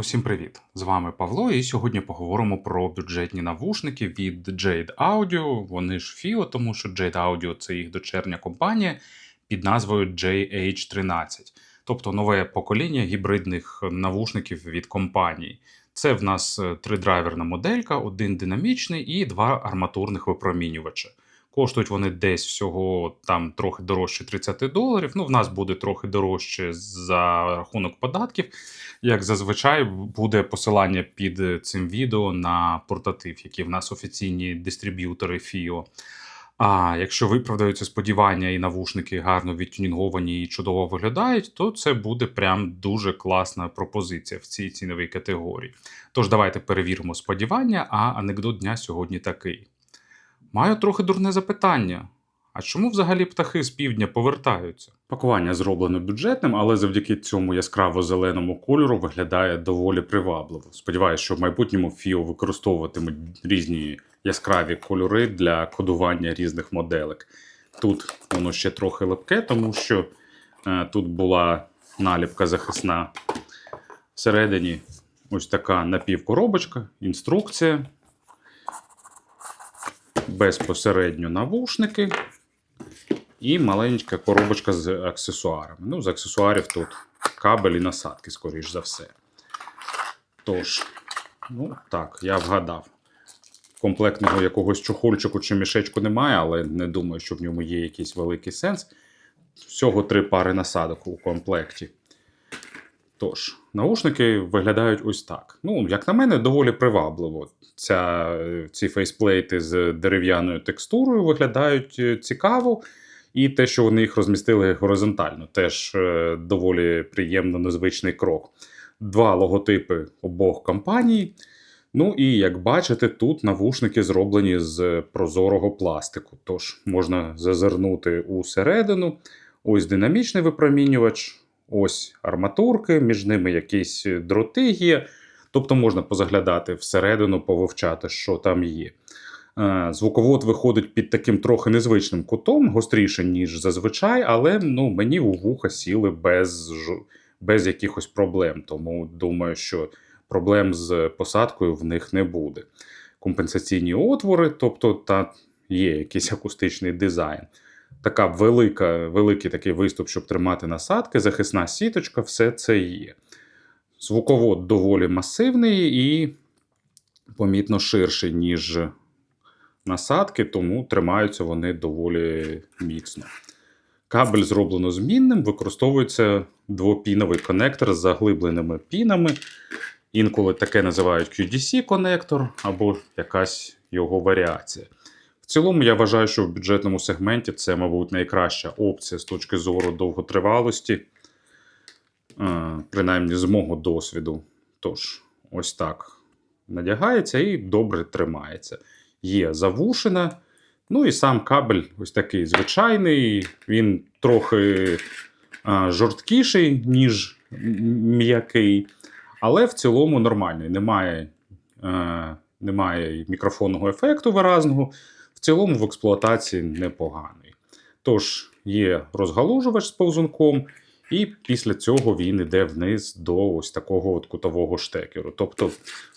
Усім привіт! З вами Павло, і сьогодні поговоримо про бюджетні навушники від Jade Audio. Вони ж FIO, тому що Jade Audio це їх дочерня компанія під назвою JH13, тобто нове покоління гібридних навушників від компанії. Це в нас е, тридрайверна моделька, один динамічний і два арматурних випромінювача. Коштують вони десь всього там трохи дорожче 30 доларів. Ну, в нас буде трохи дорожче за рахунок податків. Як зазвичай, буде посилання під цим відео на портатив, які в нас офіційні дистриб'ютори FIO. А якщо виправдаються сподівання і навушники гарно відтюнінговані і чудово виглядають, то це буде прям дуже класна пропозиція в цій ціновій категорії. Тож давайте перевіримо сподівання, а анекдот дня сьогодні такий. Маю трохи дурне запитання. А чому взагалі птахи з півдня повертаються? Пакування зроблено бюджетним, але завдяки цьому яскраво-зеленому кольору виглядає доволі привабливо. Сподіваюся, що в майбутньому Фіо використовуватимуть різні яскраві кольори для кодування різних моделек. Тут воно ще трохи липке, тому що е, тут була наліпка захисна. Всередині ось така напівкоробочка, інструкція безпосередньо навушники і маленька коробочка з аксесуарами. Ну, з аксесуарів тут кабель і насадки, скоріш за все. Тож, ну так, я вгадав. Комплектного якогось чохольчику чи мішечку немає, але не думаю, що в ньому є якийсь великий сенс. Всього три пари насадок у комплекті. Тож, наушники виглядають ось так. Ну, як на мене, доволі привабливо. Ця, ці фейсплейти з дерев'яною текстурою виглядають е, цікаво. І те, що вони їх розмістили горизонтально, теж е, доволі приємно незвичний крок. Два логотипи обох компаній. Ну і як бачите, тут навушники зроблені з прозорого пластику. Тож можна зазирнути усередину. Ось динамічний випромінювач, ось арматурки, між ними якісь дроти є. Тобто можна позаглядати всередину, повивчати, що там є. Е, Звуковод виходить під таким трохи незвичним кутом, гостріше, ніж зазвичай, але ну, мені у вуха сіли без без якихось проблем. Тому думаю, що проблем з посадкою в них не буде. Компенсаційні отвори, тобто та є якийсь акустичний дизайн. Така велика, великий такий виступ, щоб тримати насадки, захисна сіточка, все це є. Звуковод доволі масивний і помітно ширший, ніж насадки, тому тримаються вони доволі міцно. Кабель зроблено змінним, використовується двопіновий конектор з заглибленими пінами. Інколи таке називають QDC-конектор або якась його варіація. Цілому, я вважаю, що в бюджетному сегменті це, мабуть, найкраща опція з точки зору довготривалості, е, принаймні з мого досвіду. Тож, ось так надягається і добре тримається. Є завушена. Ну і сам кабель ось такий звичайний. Він трохи а, жорсткіший, ніж м'який, але в цілому нормальний. Немає, е, немає мікрофонного ефекту виразного. В цілому в експлуатації непоганий. Тож є розгалужувач з повзунком, і після цього він йде вниз до ось такого от кутового штекеру. Тобто,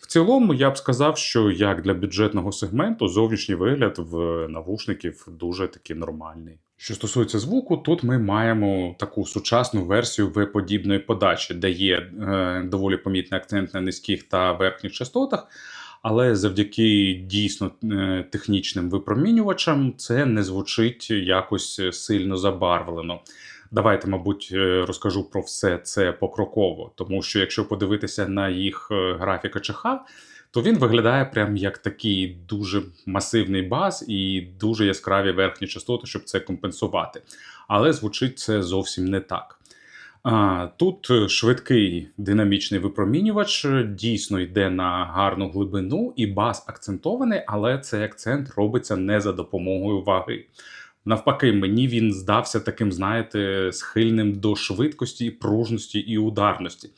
в цілому, я б сказав, що як для бюджетного сегменту зовнішній вигляд в навушників дуже таки нормальний. Що стосується звуку, тут ми маємо таку сучасну версію V-подібної подачі, де є е, доволі помітний акцент на низьких та верхніх частотах. Але завдяки дійсно е, технічним випромінювачам це не звучить якось сильно забарвлено. Давайте, мабуть, е, розкажу про все це покроково, тому що якщо подивитися на їх е, графіка ЧХ, то він виглядає прям як такий дуже масивний бас і дуже яскраві верхні частоти, щоб це компенсувати. Але звучить це зовсім не так. Тут е, швидкий динамічний випромінювач е, дійсно йде на гарну глибину, і бас акцентований, але цей акцент робиться не за допомогою ваги. Навпаки, мені він здався таким, знаєте, схильним до швидкості, пружності і ударності.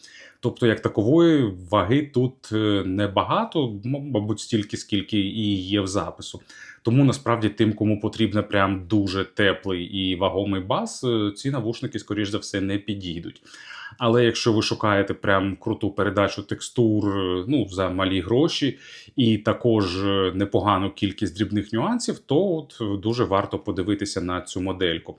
Тобто, як такової ваги тут е, небагато, мабуть, стільки, скільки і є в запису. Тому насправді тим, кому потрібен прям дуже теплий і вагомий бас, е, ці навушники, скоріш за все, не підійдуть. Але якщо ви шукаєте прям круту передачу текстур е, ну, за малі гроші, і також е, непогану кількість дрібних нюансів, то от дуже варто подивитися на цю модельку.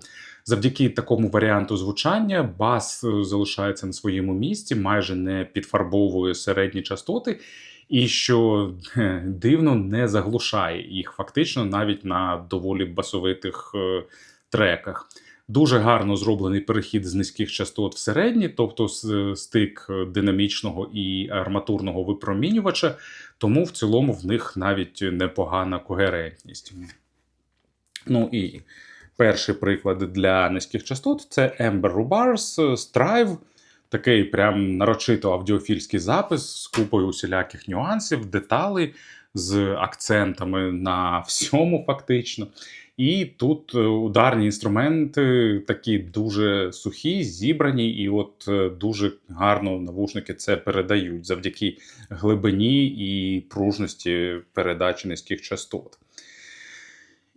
Завдяки такому варіанту звучання бас е, залишається на своєму місці, майже не підфарбовує середні частоти, і що е, дивно не заглушає їх фактично навіть на доволі басовитих е, треках. Дуже гарно зроблений перехід з низьких частот в середні, тобто стик динамічного і арматурного випромінювача, тому в цілому в них навіть непогана когерентність. Ну і перший приклад для низьких частот це Ember Rubars Strive. Такий прям нарочито аудіофільський запис з купою усіляких нюансів, деталей, з акцентами на всьому, фактично. І тут е, ударні інструменти такі дуже сухі, зібрані, і от е, дуже гарно навушники це передають завдяки глибині і пружності передачі низьких частот.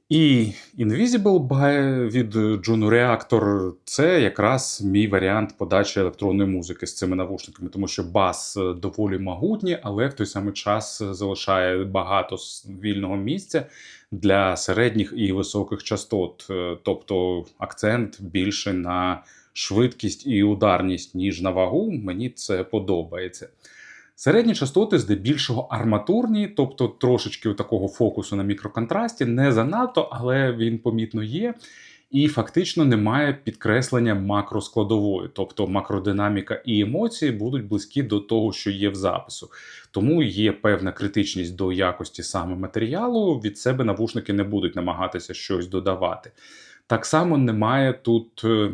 І Invisible by від Juno Reactor це якраз мій варіант подачі електронної музики з цими навушниками, тому що бас е, доволі могутній, але в той самий час залишає багато вільного місця для середніх і високих частот. Е, Тобто акцент більше на швидкість і ударність, ніж на вагу. Мені це подобається. Середні частоти здебільшого арматурні, тобто трошечки такого фокусу на мікроконтрасті, не занадто, але він помітно є. І фактично немає підкреслення макроскладової, тобто макродинаміка і емоції будуть близькі до того, що є в запису. Тому є певна критичність до якості саме матеріалу. Від себе навушники не будуть намагатися щось додавати. Так само немає тут е,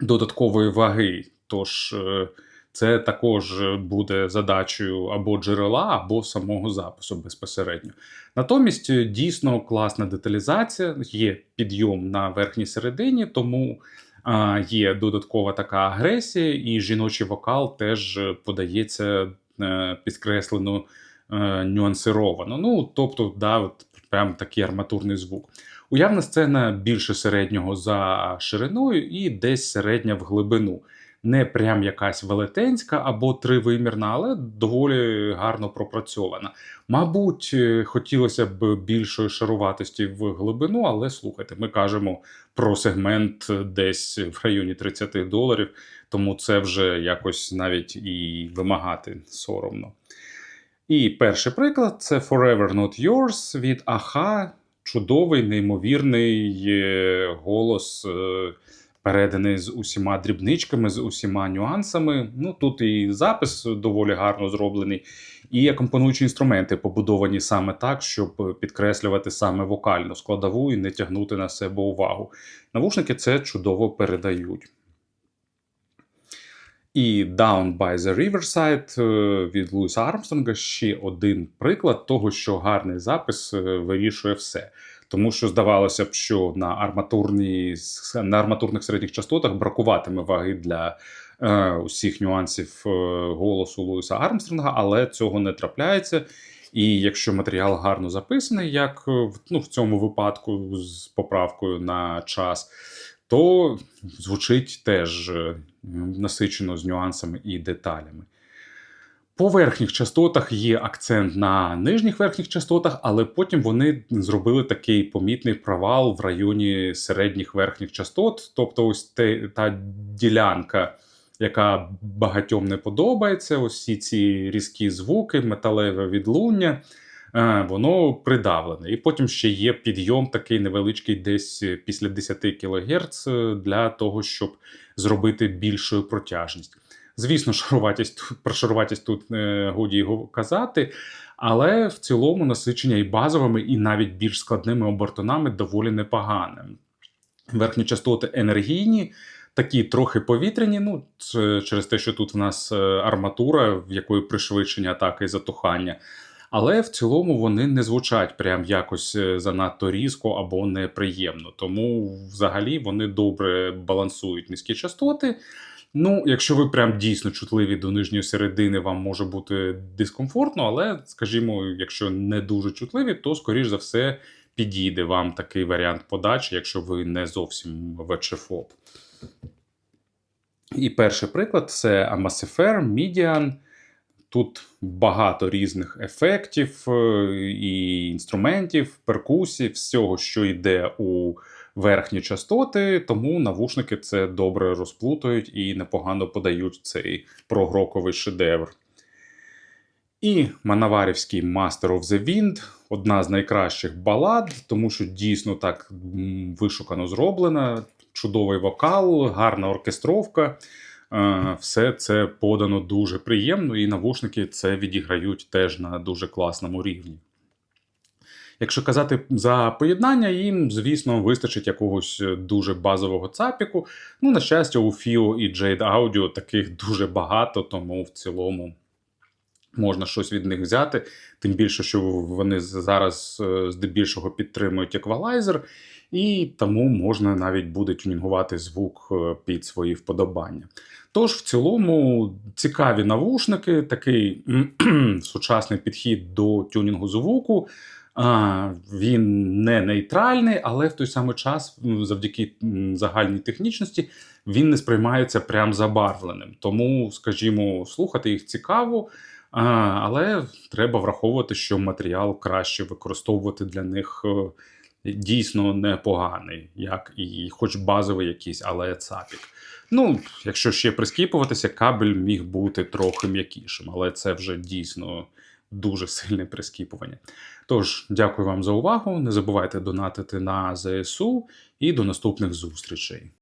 додаткової ваги. Тож е, це також буде задачею або джерела, або самого запису безпосередньо. Натомість е, дійсно класна деталізація, є підйом на верхній середині, тому є додаткова така агресія, і жіночий вокал теж е, подається е, підкреслено е, нюансировано. Ну, тобто, да, от прям такий арматурний звук. Уявна сцена більше середнього за шириною і десь середня в глибину. Не прям якась велетенська або тривимірна, але доволі гарно пропрацьована. Мабуть, е, хотілося б більшої шаруватості в глибину, але слухайте, ми кажемо про сегмент десь в районі 30 доларів, тому це вже якось навіть і вимагати соромно. І перший приклад це Forever Not Yours від Аха. Чудовий, неймовірний голос, е, переданий з усіма дрібничками, з усіма нюансами. Ну тут і запис доволі гарно зроблений, і акомпонуючі інструменти побудовані саме так, щоб підкреслювати саме вокальну складову і не тягнути на себе увагу. Навушники це чудово передають. І Down by the Riverside е, від Луїса Армстронга ще один приклад того, що гарний запис е, вирішує все. Тому що здавалося б, що на, арматурній, на арматурних середніх частотах бракуватиме ваги для е, усіх нюансів е, голосу Луїса Армстронга, але цього не трапляється. І якщо матеріал гарно записаний, як е, ну, в цьому випадку з поправкою на час, то звучить теж е, насичено з нюансами і деталями. По верхніх частотах є акцент на нижніх верхніх частотах, але потім вони зробили такий помітний провал в районі середніх верхніх частот. Тобто, ось те, та ділянка, яка багатьом не подобається, всі ці різкі звуки, металеве відлуння, е, воно придавлене. І потім ще є підйом такий невеличкий, десь після 10 кГц для того, щоб зробити більшу протяжність. Звісно, шаруватість про шаруватість тут не годі його казати, але в цілому насичення і базовими, і навіть більш складними обертонами доволі непогане. Верхні частоти енергійні, такі трохи повітряні. Ну, це через те, що тут в нас е, арматура, в якої пришвидшення атаки і затухання. Але в цілому вони не звучать прям якось е, занадто різко або неприємно. Тому взагалі вони добре балансують низькі частоти. Ну, якщо ви прям дійсно чутливі до нижньої середини, вам може бути дискомфортно, але, скажімо, якщо не дуже чутливі, то, скоріш за все, підійде вам такий варіант подачі, якщо ви не зовсім ВЧФОП. І перший приклад це Amasifer Median. Тут багато різних ефектів е, і інструментів, перкусій, всього, що йде у верхні частоти, тому навушники це добре розплутують і непогано подають цей прогроковий шедевр. І Манаварівський Master of the Wind одна з найкращих балад, тому що дійсно так вишукано зроблена, чудовий вокал, гарна оркестровка. Е, Все це подано дуже приємно, і навушники це відіграють теж на дуже класному рівні. Якщо казати за поєднання, їм, звісно, вистачить якогось е, дуже базового цапіку. Ну, на щастя, у FIO і Jade Audio таких дуже багато, тому в цілому можна щось від них взяти. Тим більше, що вони зараз е, здебільшого підтримують еквалайзер, і тому можна навіть буде тюнінгувати звук е, під свої вподобання. Тож, в цілому, цікаві навушники, такий сучасний підхід до тюнінгу звуку. Він не нейтральний, але в той самий час, завдяки загальній технічності, він не сприймається прям забарвленим. Тому, скажімо, слухати їх цікаво, але треба враховувати, що матеріал краще використовувати для них е, дійсно непоганий, як і хоч базовий якийсь, але цапік. Ну, якщо ще прискіпуватися, кабель міг бути трохи м'якішим, але це вже дійсно дуже сильне прискіпування. Тож, дякую вам за увагу. Не забувайте донатити на ЗСУ і до наступних зустрічей.